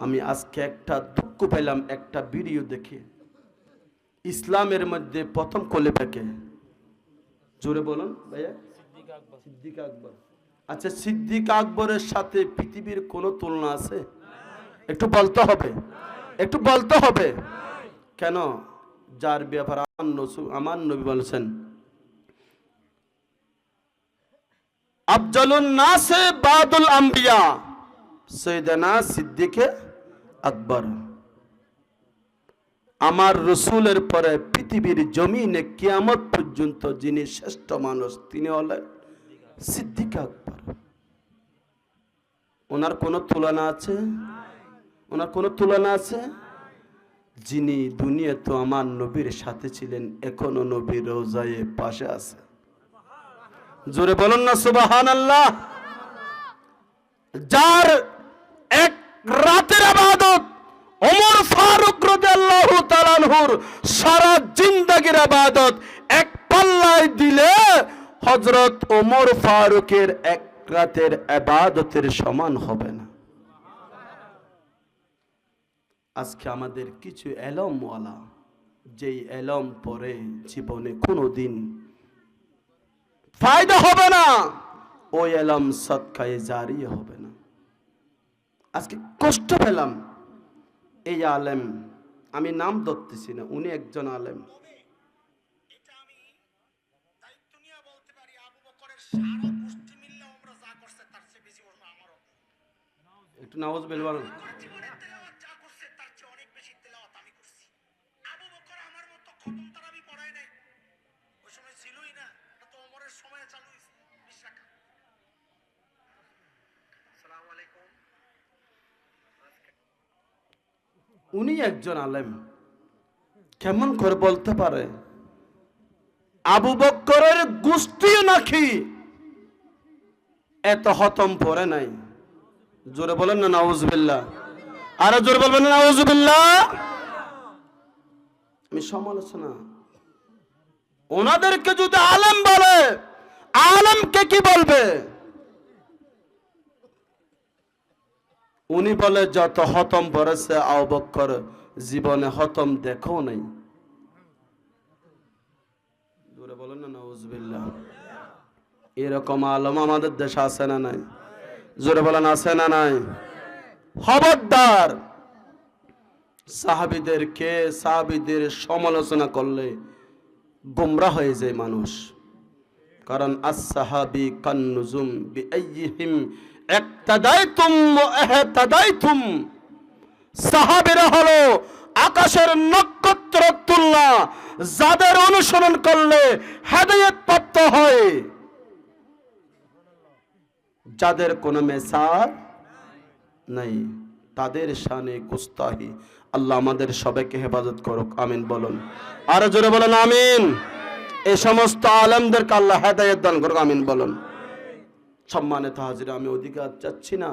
আমি আজকে একটা দুঃখ পেলাম একটা ভিডিও দেখে। ইসলামের মধ্যে প্রথম কলিফাকে জোরে বলুন ভাইয়া। সিদ্দিক আকবর। আচ্ছা সিদ্দিক আকবরের সাথে পৃথিবীর কোনো তুলনা আছে? একটু বলতে হবে। একটু বলতে হবে। কেন? যার ব্যাপার আমার নসু- আমার নবী বলেছেন আফজলুন নাসে বাদুল আম্বিয়া। সৈয়দানা সিদ্দিকে আকবর। আমার রসুলের পরে পৃথিবীর জমিনে কিয়ামত পর্যন্ত যিনি শ্রেষ্ঠ মানুষ, তিনি হলেন সিদ্দিক আকবর। ওনার কোনো তুলনা আছে? ওনার কোনো তুলনা আছে? যিনি দুনিয়াতে আমার নবীর সাথে ছিলেন, এখনও নবীর রোজায়ে পাশে আছে। জোরে বলুন না সুবাহান আল্লাহ যার এক রাতের আবাদত ওমর ফারুক রাদিয়াল্লাহু তাআলার সারা জিন্দেগীর আবাদত এক পাল্লায় দিলে হযরত ওমর ফারুকের এক রাতের আবাদতের সমান হবে না। আজকে আমাদের কিছু এলমওয়ালা, যেই এলম পরে জীবনে কোনোদিন ফায়দা হবে না, ওই এলম সৎকায়ে জারি হবে না। আজকে কষ্ট পেলাম, এই আলেম আমি নাম ধরতেছি না উনি একজন আলেম। একটু নামাজ দায়িত্ব উনি একজন আলেম। কেমন করে বলতে পারে? আবু বক্করের গোষ্ঠীও নাকি এত হতম পরে নাই। জোরে বলেন না, নাউজবিল্লাহ। আরও জোরে বলবেন না, নাউজবিল্লাহ। আমি সমালোচনা। ওনাদেরকে যদি আলেম বলে, আলেমকে কি বলবে? উনি বলে, যত হতম পড়েছে আবক্কর জীবনে হতম দেখো নাই। এরকম আলম আমাদের দেশে আছে না নাই? জোরে বলেন, আছে না নাই? সাহাবিদের সমালোচনা করলে গোমরা হয়ে যায় মানুষ। কারণ as-sahabi কান্নুজুম বিআইয়িহিম ইক্তাদাইতুম ওয়া হলো আকাশের নক্ষত্র তুল্লা যাদের অনুসরণ করলে হেদায়েত প্রাপ্ত হয়। যাদের কোনো মেসার নাই, তাদের শানে গুস্তাহি। আল্লাহ আমাদের সবাইকে হেফাজত করুক, আমিন বলুন। আরও জোরে বলুন, আমিন। এই সমস্ত আলেমদেরকে আল্লাহ হেদায়ত দান করুক, আমিন বলুন। সম্মানিত হাজিরা আমি অধিকার চাচ্ছি না।